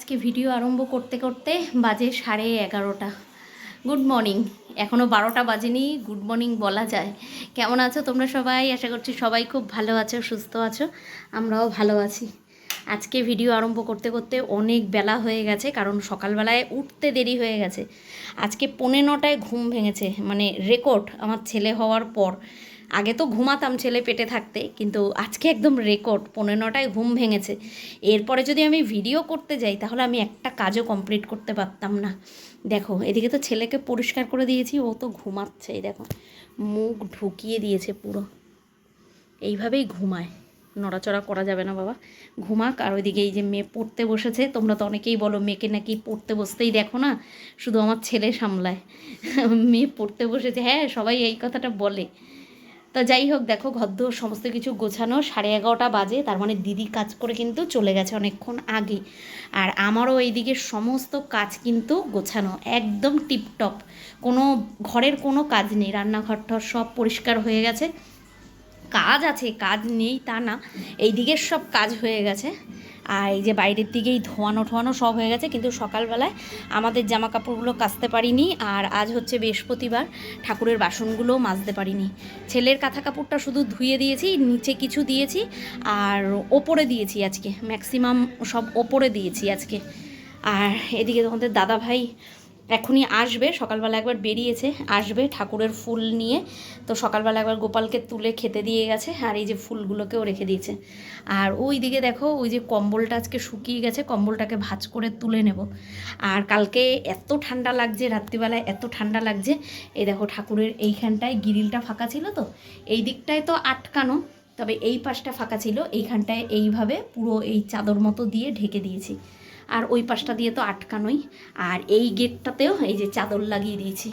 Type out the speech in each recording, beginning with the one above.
আজকে ভিডিও আরম্ভ করতে করতে বাজে সাড়ে এগারোটা। গুড মর্নিং এখনও বারোটা বাজেনি গুড মর্নিং বলা যায়। কেমন আছো তোমরা সবাই? আশা করছি সবাই খুব ভালো আছো, সুস্থ আছো। আমরাও ভালো আছি। আজকে ভিডিও আরম্ভ করতে করতে অনেক বেলা হয়ে গেছে, কারণ সকালবেলায় উঠতে দেরি হয়ে গেছে। আজকে পৌনে নটায় ঘুম ভেঙেছে মানে রেকর্ড আমার ছেলে হওয়ার পর। আগে তো ঘুমাতাম ছেলে পেটে থাকতে, কিন্তু আজকে একদম রেকর্ড পৌনে নটায় ঘুম ভেঙেছে। এরপরে যদি আমি ভিডিও করতে যাই, তাহলে আমি একটা কাজও কমপ্লিট করতে পারতাম না। দেখো, এদিকে তো ছেলেকে পরিষ্কার করে দিয়েছি, ও তো ঘুমাচ্ছে এই দেখো। মুখ ঢুকিয়ে দিয়েছে পুরো। এইভাবেই ঘুমায়। নড়াচড়া করা যাবে না বাবা। ঘুমাক, আর ওইদিকে এই যে মেয়ে পড়তে বসেছে, তোমরা তো অনেকেই বলো, মেয়েকে নাকি পড়তে বসতেই দেখো না, শুধু আমার ছেলে সামলায়। মেয়ে পড়তে বসেছে হ্যাঁ সবাই এই কথাটা বলে। তো যাই হোক, দেখো ঘরদোর সমস্ত কিছু গোছানো, সাড়ে এগারোটা বাজে, তার মানে দিদি কাজ করে কিন্তু চলে গেছে অনেকক্ষণ আগে। আর আমারও এইদিকে সমস্ত কাজ কিন্তু গোছানো, একদম টিপটপ। কোনো ঘরের কোনো কাজ নেই, রান্নাঘর টর সব পরিষ্কার হয়ে গেছে। কাজ আছে, কাজ নেই তা না এইদিকের সব কাজ হয়ে গেছে। আর এই যে বাইরের দিকেই ধোয়ানো ঠোয়ানো সব হয়ে গেছে, কিন্তু সকালবেলায় আমাদের জামা কাপড়গুলো কাচতে পারিনি আর আজ হচ্ছে বৃহস্পতিবার, ঠাকুরের বাসনগুলো মাজতে পারিনি। ছেলের কাঁথা কাপড়টা শুধু ধুয়ে দিয়েছি, নিচে কিছু দিয়েছি আর ওপরে দিয়েছি আজকে ম্যাক্সিমাম সব ওপরে দিয়েছি আজকে। আর এদিকে তোমাদের দাদা ভাই এখনই আসবে, সকালবেলা একবার বেরিয়েছে, আসবে ঠাকুরের ফুল নিয়ে। তো সকালবেলা একবার গোপালকে তুলে খেতে দিয়ে গেছে, আর এই যে ফুলগুলোকেও রেখে দিয়েছে। আর ওই দিকে দেখো, ওই যে কম্বলটা আজকে শুকিয়ে গেছে, কম্বলটাকে ভাঁজ করে তুলে নেব। আর কালকে এত ঠান্ডা লাগছে, রাত্রিবেলায় এত ঠান্ডা লাগছে, এই দেখো ঠাকুরের এইখানটায় গিরিলটা ফাঁকা ছিল তো, এই দিকটায় তো আটকানো, তবে এই পাশটা ফাঁকা ছিল, এইখানটায় এইভাবে পুরো এই চাদর মতো দিয়ে ঢেকে দিয়েছি। আর ওই পাশটা দিয়ে তো আটকানোই। আর এই গেটটাতেও এই যে চাদর লাগিয়ে দিয়েছি।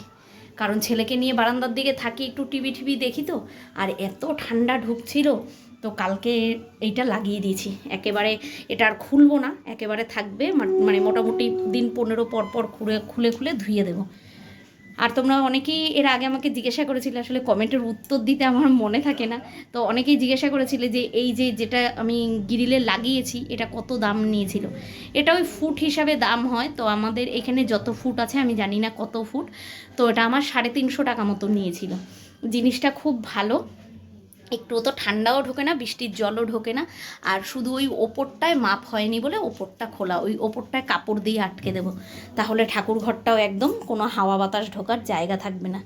কারণ ছেলেকে নিয়ে বারান্দার দিকে থাকি, একটু টিভি টিভি দেখি তো। আর এত ঠান্ডা ঢুকছিল, তো কালকে এইটা লাগিয়ে দিয়েছি। একেবারে এটা আর খুলবো না, একেবারে থাকবে মানে মোটামুটি দিন পনেরো পর পর খুলে খুলে খুলে ধুয়ে দেবো। আর তোমরা অনেকেই এর আগে আমাকে জিজ্ঞাসা করেছিলে, আসলে কমেন্টের উত্তর দিতে আমার মনে থাকে না। তো অনেকেই জিজ্ঞাসা করেছিলে যে এই যে যেটা আমি গ্রিলে লাগিয়েছি, এটা কত দাম নিয়েছিল? এটা ওই ফুট হিসাবে দাম হয়, তো আমাদের এখানে যত ফুট আছে, আমি জানি না কত ফুট, তো এটা আমার সাড়ে তিনশো টাকা মতো নিয়েছিল। জিনিসটা খুব ভালো। একটু তো ঠান্ডাও ঢোকে না, বৃষ্টির জলও ঢোকে না। আর শুধু ওই ওপরটায় মাপ হয়নি বলে ওপরটা খোলা, ওই ওপরটায় কাপড় দিয়ে আটকে দেবো। তাহলে ঠাকুর ঘরটাও একদম কোনো হাওয়া বাতাস ঢোকার জায়গা থাকবে না।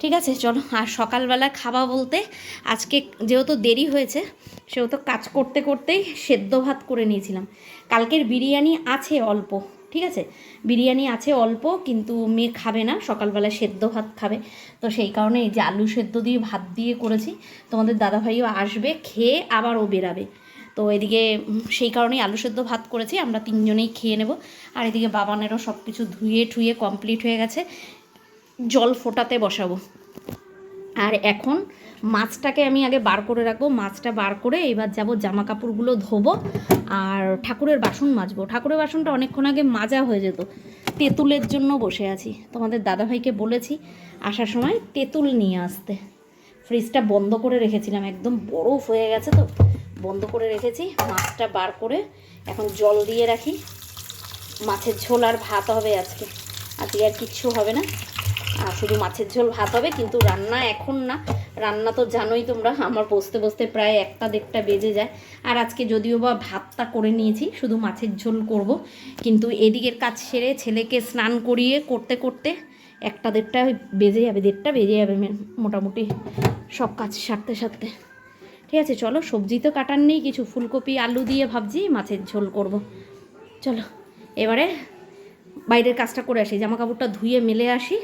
ঠিক আছে, চলো। আর সকালবেলা খাওয়া বলতে আজকে যেহেতু দেরি হয়েছে, সেহেতু কাজ করতে করতেই সেদ্ধ ভাত করে নিয়েছিলাম। কালকের বিরিয়ানি আছে অল্প। ঠিক আছে? বিরিয়ানি আছে অল্প, কিন্তু মেয়ে খাবে না, সকালবেলা সেদ্ধ ভাত খাবে। তো সেই কারণে এই যে আলু সেদ্ধ দিয়ে ভাত দিয়ে করেছি, তোমাদের দাদাভাইও আসবে, খেয়ে আবার ও বেরাবে। তো এদিকে সেই কারণেই আলু সেদ্ধ ভাত করেছি, আমরা তিনজনেই খেয়ে নেব। আর এদিকে বাবানেরও সব কিছু ধুয়ে ঠুয়ে কমপ্লিট হয়ে গেছে, জল ফোটাতে বসাবো। আর এখন মাছটাকে আমি আগে বার করে রাখব, মাছটা বার করে এবার যাব জামা কাপড়গুলো ধোবো আর ঠাকুরের বাসন মাজবো। ঠাকুরের বাসনটা অনেকক্ষণ আগে মাজা হয়ে যেত। তেঁতুলের জন্য বসে আছি। তোমাদের দাদাভাইকে বলেছি আসার সময় তেঁতুল নিয়ে আসতে। ফ্রিজটা বন্ধ করে রেখেছিলাম, একদম বরফ হয়ে গেছে তো। বন্ধ করে রেখেছি, মাছটা বার করে এখন জল দিয়ে রাখি। মাছের ঝোল আর ভাত হবে আজকে। আজকে আর কিচ্ছু হবে না। শুধু মাছের ঝোল ভাত হবে, কিন্তু রান্না এখন না। রান্না তো জানোই তোমরা, আমার বসতে বসতে প্রায় একটা দেড়টা বেজে যায়। আর আজকে যদিও বা ভাতটা করে নিয়েছি, শুধু মাছের ঝোল করব। কিন্তু এদিকের কাজ সেরে ছেলেকে স্নান করিয়ে করতে করতে একটা দেড়টা বেজে যাবে, দেড়টা বেজে যাবে মোটামুটি সব কাজ সারতে সারতে। ঠিক আছে, চলো সবজি তো কাটার নেই, কিছু ফুলকপি, আলু দিয়ে ভাবছি, মাছের ঝোল করব। চলো, এবারে বাইরের কাজটা করে আসি জামা কাপড়টা ধুয়ে মেলে আসি।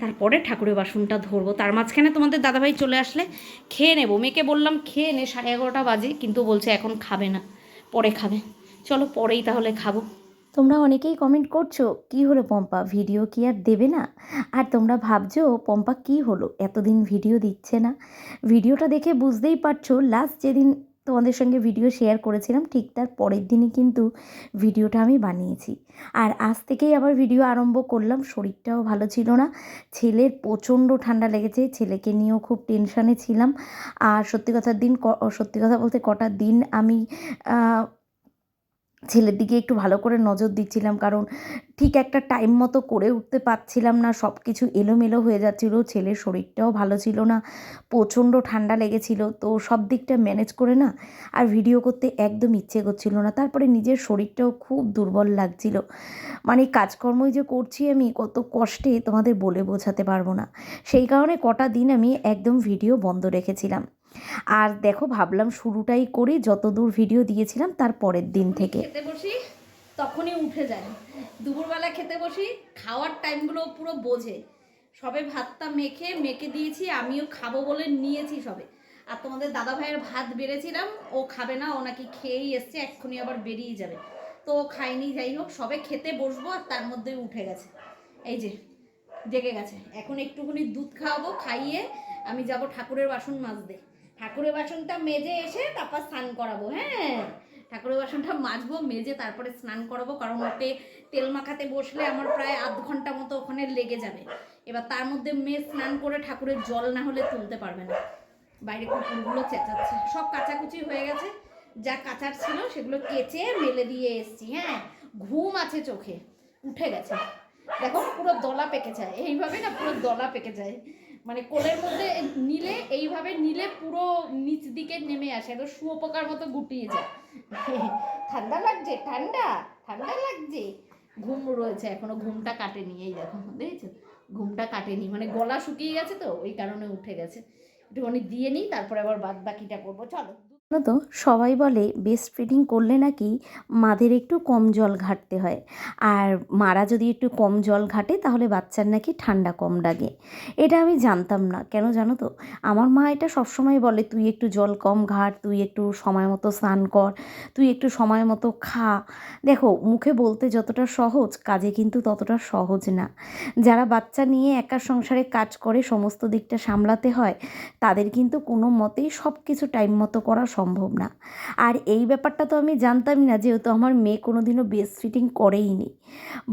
তারপরে ঠাকুরের বাসনটা ধরবো। তার মাঝখানে তোমাদের দাদাভাই চলে আসলে খেয়ে নেব। মেয়েকে বললাম, খেয়ে নে, সাড়ে এগারোটা বাজে। কিন্তু বলছে, এখন খাবে না, পরে খাবে। চলো, পরেই তাহলে খাব। তোমরা অনেকেই কমেন্ট করছ, কি হলো পম্পা? ভিডিও কি আর দেবে না? আর তোমরা ভাবছ, পম্পা, কি হলো? এতদিন ভিডিও দিচ্ছে না। ভিডিওটা দেখে বুঝতেই পারছ, লাস্ট যেদিন তোমাদের সঙ্গে ভিডিও শেয়ার করেছিলাম, ঠিক তার পরের দিনই কিন্তু ভিডিওটা আমি বানিয়েছি। আর আজ থেকেই আবার ভিডিও আরম্ভ করলাম, শরীরটাও ভালো ছিল না, ছেলের প্রচণ্ড ঠান্ডা লেগেছে, ছেলেকে নিয়েও খুব টেনশানে ছিলাম। আর সত্যি কথার দিন সত্যি কথা বলতে কটা দিন আমি ছেলের দিকে একটু ভালো করে নজর দিচ্ছিলাম, কারণ ঠিক একটা টাইম মতো করে উঠতে পারছিলাম না সব কিছু এলোমেলো হয়ে যাচ্ছিল, ছেলের শরীরটাও ভালো ছিল না, প্রচণ্ড ঠান্ডা লেগেছিল, তো সব দিকটা ম্যানেজ করে না আর ভিডিও করতে একদম ইচ্ছে করছিল না, তারপরে নিজের শরীরটাও খুব দুর্বল লাগছিল। মানে কাজকর্মই যে করছি আমি, কত কষ্টে তোমাদের বলে বোঝাতে পারব না। সেই কারণে কটা দিন আমি একদম ভিডিও বন্ধ রেখেছিলাম। আর দেখো ভাবলাম শুরুটাই করি যত দূর ভিডিও দিয়েছিলাম তার পরের দিন থেকে। খেতে বসি তখনই উঠে যায়। দুপুরবেলা খেতে বসি খাওয়ার টাইমগুলো পুরো বোঝে। সবে ভাতটা মেখে মেখে দিয়েছি আমিও খাব বলে নিয়েছি সবে। আর তোমাদের দাদা ভাইয়ের ভাত বেড়েছিলাম ও খাবে না ও নাকি খেয়েই এসছে এক্ষুনি আবার বেরিয়ে যাবে। তো ও খায়নি যাই হোক সবে খেতে বসবো আর তার মধ্যেই উঠে গেছে। এই যে জেগে গেছে। এখন একটুখানি দুধ খাওয়াবো খাইয়ে আমি যাব ঠাকুরের বাসন মাজতে। ঠাকুরের বাসনটা মেজে এসে তারপর স্নান করাবো হ্যাঁ? ঠাকুরের বাসনটা মাজবো, মেজে তারপরে স্নান করাবো, কারণ ওতে তেল মাখাতে বসলে আমার প্রায় আধ ঘণ্টা মতো ওখানে লেগে যাবে। এবার তার মধ্যে মেয়ে স্নান করে ঠাকুরের জল না হলে তুলতে পারবে না। বাইরে কুকুরগুলো চেঁচাচ্ছে। সব কাচাকুচি হয়ে গেছে। যা কাচার ছিল সেগুলো কেচে মেলে দিয়ে এসছি হ্যাঁ? ঘুম আছে চোখে। উঠে গেছে। দেখো পুরো দলা পেকে যায়। এইভাবে না পুরো দলা পেকে যায়। মানে কোলের মধ্যে নিলে, এইভাবে নিলে পুরো নিচ দিকে নেমে আসে, একদম শুয়োপোকার মতো গুটিয়ে যায়। ঠান্ডা লাগছে, ঠান্ডা ঠান্ডা লাগছে। ঘুম রয়েছে এখনও, ঘুমটা কাটেনি, এই দেখো, দেখেছ? ঘুমটা কাটেনি মানে গলা শুকিয়ে গেছে তো, ওই কারণে উঠে গেছে। একটুখানি দিয়ে নিই, তারপরে আবার বাদ বাকিটা করব, চলো। তো সবাই বলে, বেস্ট ফিডিং করলে নাকি মাদের একটু কম জল ঘাটতে হয়। আর মারা যদি একটু কম জল ঘাটে, তাহলে বাচ্চার নাকি ঠান্ডা কম লাগে। এটা আমি জানতাম না। কেন জানো তো? আমার মা এটা সবসময় বলে, তুই একটু জল কম ঘাট, তুই একটু সময় মতো স্নান কর, তুই একটু সময় মতো খা। দেখো, মুখে বলতে যতটা সহজ, কাজে কিন্তু ততটা সহজ না। যারা বাচ্চা নিয়ে একা সংসারে কাজ করে, সমস্ত দিকটা সামলাতে হয়, তাদের কিন্তু কোনো মতেই সব কিছু টাইম মতো করা সম্ভব না। আর এই ব্যাপারটা তো আমি জানতামই না, যেহেতু আমার মেয়ে কোনো দিনও বেস্ট ফিটিং করেইনি।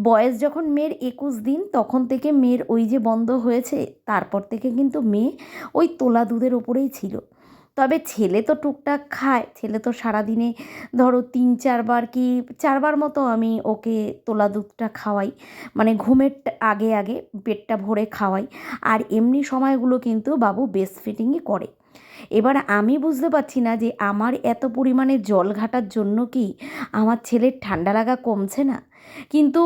বয়স যখন মেয়ের একুশ দিন, তখন থেকে মেয়ের ওই যে বন্ধ হয়েছে, তারপর থেকে কিন্তু মেয়ে ওই তোলা দুধের ওপরেই ছিল। তবে ছেলে তো টুকটাক খায়, ছেলে তো সারাদিনে ধরো তিন চারবার কি চারবার মতো আমি ওকে তোলা দুধটা খাওয়াই। মানে ঘুমের আগে আগে পেটটা ভরে খাওয়াই। আর এমনি সময়গুলো কিন্তু বাবু বেস্ট ফিটিংই করে। এবার আমি বুঝতে পারছি না যে আমার এত পরিমাণে জল ঘাটার জন্য কি আমার ছেলের ঠান্ডা লাগা কমছে না? কিন্তু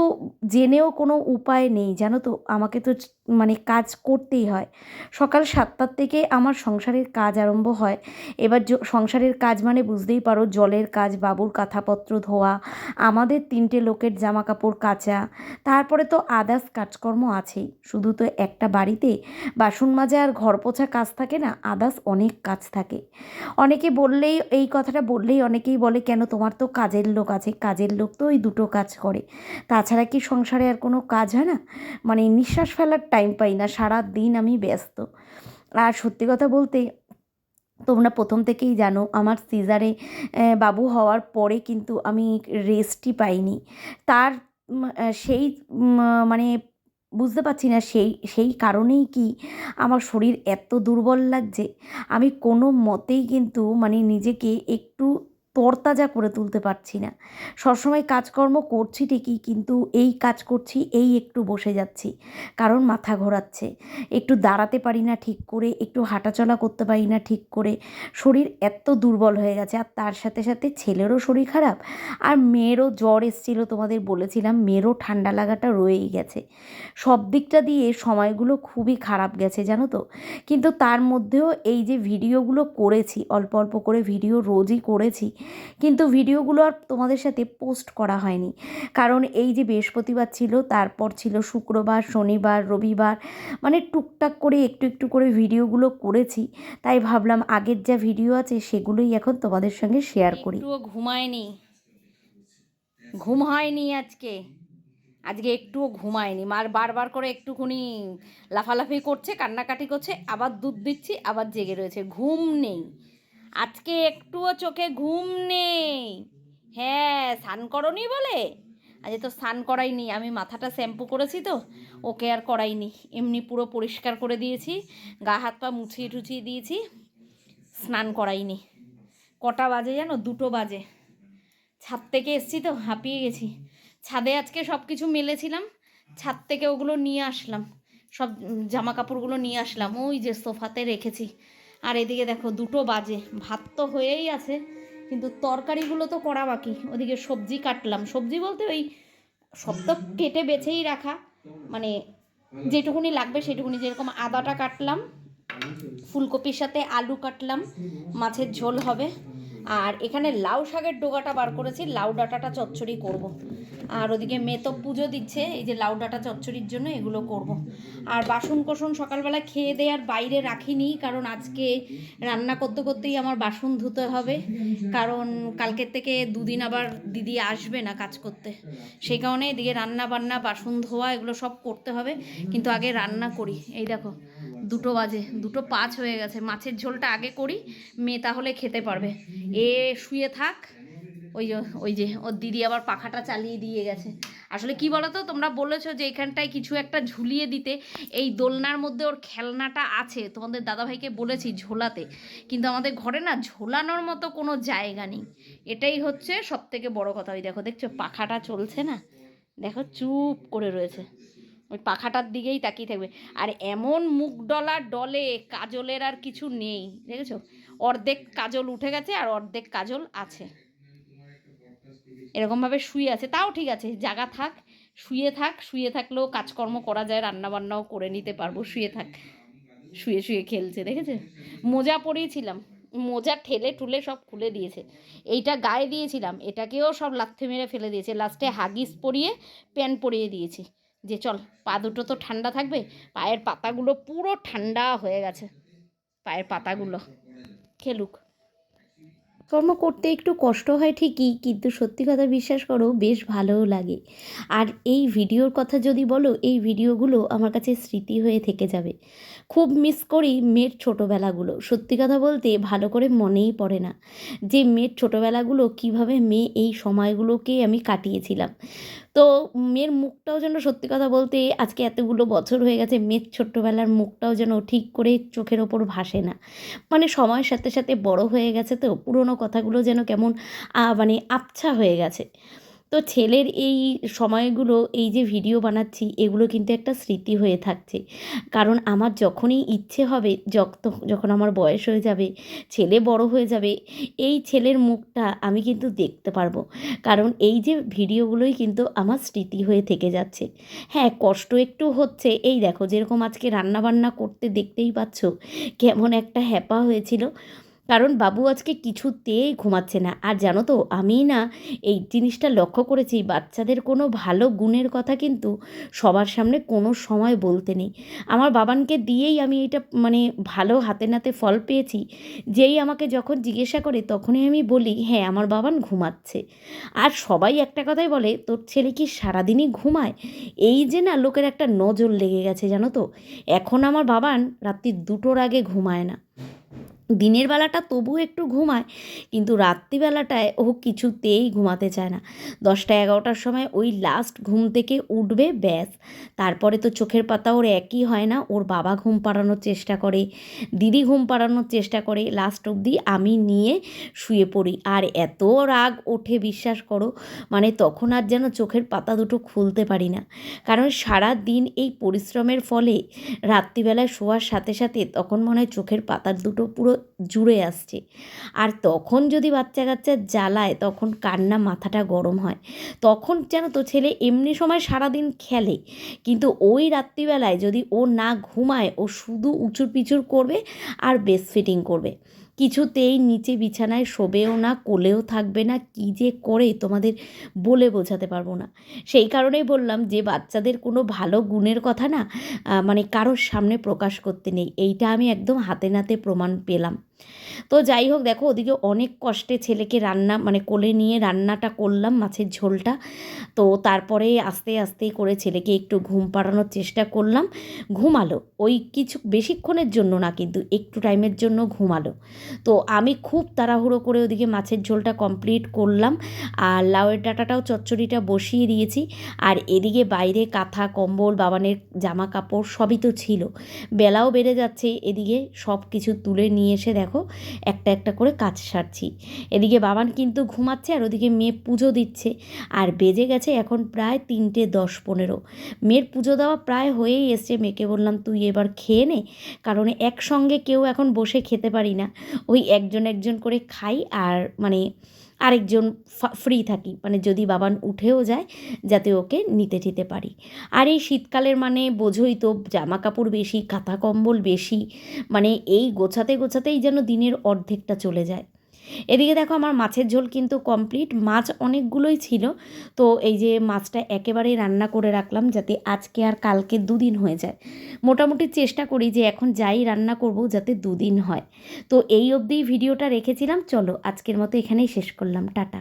জেনেও কোনো উপায় নেই, জানো তো? আমাকে তো মানে কাজ করতেই হয়। সকাল সাতটার থেকে আমার সংসারের কাজ আরম্ভ হয়। এবার সংসারের কাজ মানে বুঝতেই পারো, জলের কাজ, বাবুর কাঁথাপত্র ধোয়া, আমাদের তিনটে লোকের জামা কাপড় কাচা। তারপরে তো আদার্স কাজকর্ম আছেই। শুধু তো একটা বাড়িতে বাসন মাজা আর ঘর পোছা কাজ থাকে না, আদার্স অনেক কাজ থাকে। অনেকে বললেই, এই কথাটা বললেই অনেকেই বলে, কেন তোমার তো কাজের লোক আছে? কাজের লোক তো ওই দুটো কাজ করে। তাছাড়া কি সংসারে আর কোনো কাজ হয় না? মানে নিঃশ্বাস ফেলার টাইম পাই না সারা দিন আমি ব্যস্ত। আর সত্যি কথা বলতে, তোমরা প্রথম থেকেই জানো, আমার সিজারে বাবু হওয়ার পরে কিন্তু আমি রেস্টই পাইনি। তার সেই মানে বুঝতে পারছি না, সেই সেই কারণেই কি আমার শরীর এত দুর্বল লাগছে। আমি কোনো মতেই কিন্তু মানে নিজেকে একটু তরতাজা করে তুলতে পারছি না। সবসময় কাজকর্ম করছি ঠিকই, কিন্তু এই কাজ করছি, এই একটু বসে যাচ্ছি, কারণ মাথা ঘোরাচ্ছে। একটু দাঁড়াতে পারি না ঠিক করে, একটু হাঁটাচলা করতে পারি না ঠিক করে। শরীর এত দুর্বল হয়ে গেছে, আর তার সাথে সাথে ছেলেরও শরীর খারাপ, আর মেয়েরও জ্বর এসেছিল তোমাদের বলেছিলাম, মেয়েরও ঠান্ডা লাগাটা রয়েই গেছে। সব দিকটা দিয়ে সময়গুলো খুবই খারাপ গেছে, জানো তো? কিন্তু তার মধ্যেও এই যে ভিডিওগুলো করেছি, অল্প অল্প করে ভিডিও রোজই করেছি কিন্তু ভিডিওগুলো আর তোমাদের সাথে পোস্ট করা হয়নি। কারণ এই যে বৃহস্পতিবার ছিল, তারপর ছিল শুক্রবার, শনিবার, রবিবার মানে টুকটাক করে একটু একটু করে ভিডিওগুলো করেছি। তাই ভাবলাম আগের যা ভিডিও আছে, সেগুলোই এখন তোমাদের সঙ্গে শেয়ার করি। ঘুমায়নি। ঘুম হয়নি আজকে। আজকে একটুও ঘুমায়নি। মার বারবার করে একটুখানি লাফালাফি করছে, কান্নাকাটি করছে, আবার দুধ দিচ্ছি, আবার জেগে রয়েছে। ঘুম নেই। আজকে একটুও চোখে ঘুম নেই। হ্যাঁ স্নান করনি বলে? আজকে তো স্নান করাইনি, আমি মাথাটা শ্যাম্পু করেছি তো, ওকে আর করাইনি। এমনি পুরো পরিষ্কার করে দিয়েছি, গা হাত পা মুছিয়ে টুছিয়ে দিয়েছি, স্নান করাইনি। কটা বাজে জানো? দুটো বাজে। ছাদ থেকে এসছি তো, হাঁপিয়ে গেছি। ছাদে আজকে সব কিছু মেলেছিলাম, ছাদ থেকে ওগুলো নিয়ে আসলাম। সব জামা কাপড়গুলো নিয়ে আসলাম, ওই যে সোফাতে রেখেছি। আর এদিকে দেখো দুটো বাজে, ভাত তো হয়েই আছে, কিন্তু তরকারিগুলো তো করা বাকি। ওদিকে সবজি কাটলাম। সবজি বলতে ওই সব তো কেটে বেছেই রাখা মানে যেটুকুনি লাগবে সেটুকুনি। যেরকম আদাটা কাটলাম, ফুলকপির সাথে আলু কাটলাম, মাছের ঝোল হবে। আর এখানে লাউ শাকের ডোগাটা বার করেছি, লাউ ডাঁটাটা চচ্চড়ি করব। আর ওদিকে মেয়ে তো পুজো দিচ্ছে, এই যে লাউ ডাঁটা চচ্চড়ির জন্য এগুলো করব। আর বাসন কোসন সকালবেলা খেয়ে দিয়ে আর বাইরে রাখিনি, কারণ আজকে রান্না করতে করতেই আমার বাসন ধুতে হবে কারণ কালকের থেকে দুদিন আবার দিদি আসবে না কাজ করতে সেই কারণে এদিকে রান্না বান্না বাসন ধোয়া, এগুলো সব করতে হবে কিন্তু আগে রান্না করি এই দেখো দুটো বাজে, দুটো পাঁচ হয়ে গেছে। মাছের ঝোলটা আগে করি, মেয়ে তাহলে খেতে পারবে। এ শুয়ে থাক। ওই যে ওই যে, ওর দিদি আবার পাখাটা চালিয়ে দিয়ে গেছে। আসলে কি বলতো, তোমরা বলেছ যে এখানটায় কিছু একটা ঝুলিয়ে দিতে। এই দোলনার মধ্যে ওর খেলনাটা আছে, তোমাদের দাদাভাইকে বলেছি ঝোলাতে। কিন্তু আমাদের ঘরে না ঝোলানোর মতো কোনো জায়গা নেই। এটাই হচ্ছে সব থেকে বড় কথা। ওই দেখো, দেখছ, পাখাটা চলছে না? দেখো, চুপ করে রয়েছে। ওই পাখাটার দিকেই তাকিয়ে থাকবে। আর এমন মুখ ডলা ডলে কাজলের আর কিছু নেই, দেখেছ? অর্ধেক কাজল উঠে গেছে আর অর্ধেক কাজল আছে। এরকমভাবে শুয়ে আছে। তাও ঠিক আছে, জাগা থাক, শুয়ে থাক, শুয়ে থাকলেও কাজকর্ম করা যায় রান্না বান্নাও করে নিতে পারব, শুয়ে থাক। শুয়ে শুয়ে খেলছে, দেখেছে? মোজা পরিয়েছিলাম, মোজা ঠেলে টুলে সব খুলে দিয়েছে। এইটা গায়ে দিয়েছিলাম, এটাকেও সব লাথে মেরে ফেলে দিয়েছে। লাস্টে হাগিস পরিয়ে প্যান্ট পরিয়ে দিয়েছি। যে চল, পা দুটো তো ঠান্ডা থাকবে, পায়ের পাতাগুলো পুরো ঠান্ডা হয়ে গেছে। পায়ের পাতাগুলো, খেলুক। কর্ম করতে একটু কষ্ট হয় ঠিকই, কিন্তু সত্যি কথা বিশ্বাস করো, বেশ ভালোও লাগে। আর এই ভিডিওর কথা যদি বলো, এই ভিডিওগুলো আমার কাছে স্মৃতি হয়ে থেকে যাবে। খুব মিস করি মেয়ের ছোটোবেলাগুলো। সত্যি কথা বলতে ভালো করে মনেই পড়ে না যে মেয়ের ছোটোবেলাগুলো কীভাবে মেয়ে এই সময়গুলোকে আমি কাটিয়েছিলাম। তো মেয়ের মুখটাও যেন সত্যি কথা বলতে আজকে এতগুলো বছর হয়ে গেছে, মেয়ের ছোট্টবেলার মুখটাও যেন ঠিক করে চোখের ওপর ভাসে না। মানে সময়ের সাথে সাথে বড় হয়ে গেছে তো, পুরনো কথাগুলো যেন কেমন মানে আবছা হয়ে গেছে। তো ছেলের এই সময়গুলো, এই যে ভিডিও বানাচ্ছি, এগুলো কিন্তু একটা স্মৃতি হয়ে থাকছে। কারণ আমার যখনই ইচ্ছে হবে যখন আমার বয়স হয়ে যাবে, ছেলে বড় হয়ে যাবে, এই ছেলের মুখটা আমি কিন্তু দেখতে পারব। কারণ এই যে ভিডিওগুলোই কিন্তু আমার স্মৃতি হয়ে থেকে যাচ্ছে। হ্যাঁ কষ্ট একটু হচ্ছে, এই দেখো, যেরকম আজকে রান্নাবান্না করতে দেখতেই পাচ্ছ, কেমন একটা হ্যাপা হয়েছিল। কারণ বাবু আজকে কিছুতেই ঘুমাচ্ছে না। আর জানো তো আমি না এই জিনিসটা লক্ষ্য করেছি, বাচ্চাদের কোনো ভালো গুণের কথা কিন্তু সবার সামনে কোনো সময় বলতে নেই। আমার বাবানকে দিয়েই আমি এটা মানে ভালো হাতে নাতে ফল পেয়েছি, যেই আমাকে যখন জিজ্ঞাসা করে তখনই আমি বলি হ্যাঁ আমার বাবান ঘুমাচ্ছে। আর সবাই একটা কথাই বলে, তোর ছেলে কি সারাদিনই ঘুমায়? এই যে না লোকের একটা নজর লেগে গেছে, জানো তো। এখন আমার বাবান রাত্রি দুটোর আগে ঘুমায় না। দিনের বেলাটা তবু একটু ঘুমায়, কিন্তু রাত্রিবেলাটায় ও কিছুতেই ঘুমাতে চায় না। দশটা এগারোটার সময় ওই লাস্ট ঘুম থেকে উঠবে, ব্যাস। তারপরে তো চোখের পাতা ওর একই হয় না, ওর বাবা ঘুম পাড়ানোর চেষ্টা করে, দিদি ঘুম পাড়ানোর চেষ্টা করে। লাস্ট অবধি আমি নিয়ে শুয়ে পড়ি। আর এত রাগ ওঠে, বিশ্বাস করো মানে তখন আর যেন চোখের পাতা দুটো খুলতে পারি না। কারণ সারা দিন এই পরিশ্রমের ফলে রাত্রিবেলায় শোয়ার সাথে সাথে তখন মনে হয় চোখের পাতার দুটো পুরো জুড়ে আসছে। আর তখন যদি বাচ্চা কাচ্চা জ্বালায়, তখন কান্না মাথাটা গরম হয়। তখন যেন তো ছেলে এমনি সময় সারাদিন খেলে। কিন্তু ওই রাত্রিবেলায় যদি ও না ঘুমায়, ও শুধু উঁচুর পিচুর করবে আর বেস্ট ফিটিং করবে। কিছুতেই নিচে বিছানায় শোবেও না, কোলেও থাকবে না, কি যে করে তোমাদের বলে বোঝাতে পারব না। সেই কারণেই বললাম যে, বাচ্চাদের কোনো ভালো গুণের কথা না মানে কারোর সামনে প্রকাশ করতে নেই। এইটা আমি একদম হাতে নাতে প্রমাণ পেলাম। তো যাই হোক, দেখো ওদিকে অনেক কষ্টে ছেলেকে রান্না মানে কোলে নিয়ে রান্নাটা করলাম মাছের ঝোলটা। তো তারপরে আস্তে আস্তে করে ছেলেকে একটু ঘুম পাড়ানোর চেষ্টা করলাম। ঘুমালো। ওই কিছু, বেশিক্ষণের জন্য না কিন্তু একটু টাইমের জন্য ঘুমালো। তো আমি খুব তাড়াহুড়ো করে ওদিকে মাছের ঝোলটা কমপ্লিট করলাম। আর লাউয়ের ডাঁটাটাও, চচ্চড়িটা বসিয়ে দিয়েছি। আর এদিকে বাইরে কাঁথা, কম্বল, বাবানের জামা কাপড় সবই তো ছিল। বেলাও বেড়ে যাচ্ছে। এদিকে সব কিছু তুলে নিয়ে এসে দেখো একটা একটা করে কাজ সারছি। এদিকে বাবান কিন্তু ঘুমাচ্ছে আর ওদিকে মেয়ে পুজো দিচ্ছে। আর বেজে গেছে এখন প্রায় তিনটে দশ পনেরো। মেয়ের পুজো দেওয়া প্রায় হয়েই এসছে। মেয়েকে বললাম, তুই এবার খেয়ে নে। কারণ একসঙ্গে কেউ এখন বসে খেতে পারি না। ওই একজন একজন করে খাই আর মানে আরেকজন ফ্রি থাকি। মানে যদি বাবান উঠেও যায়, যাতে ওকে নিতে যেতে পারি। আর এই শীতকালের মানে বোঝোই তো জামা কাপড় বেশি, কাঁথা কম্বল বেশি মানে এই গোছাতে গোছাতেই যেন দিনের অর্ধেকটা চলে যায়। এদিকে দেখো আমার মাছের ঝোল কিন্তু কমপ্লিট মাছ অনেকগুলোই ছিল। তো এই যে মাছটা একেবারেই রান্না করে রাখলাম যাতে আজকে আর কালকে দুদিন হয়ে যায়। মোটামুটি চেষ্টা করি যে এখন যাই রান্না করব যাতে দুদিন হয়। তো এই অবধি ভিডিওটা রেখেছিলাম। চলো আজকের মতো এখানেই শেষ করলাম। টাটা।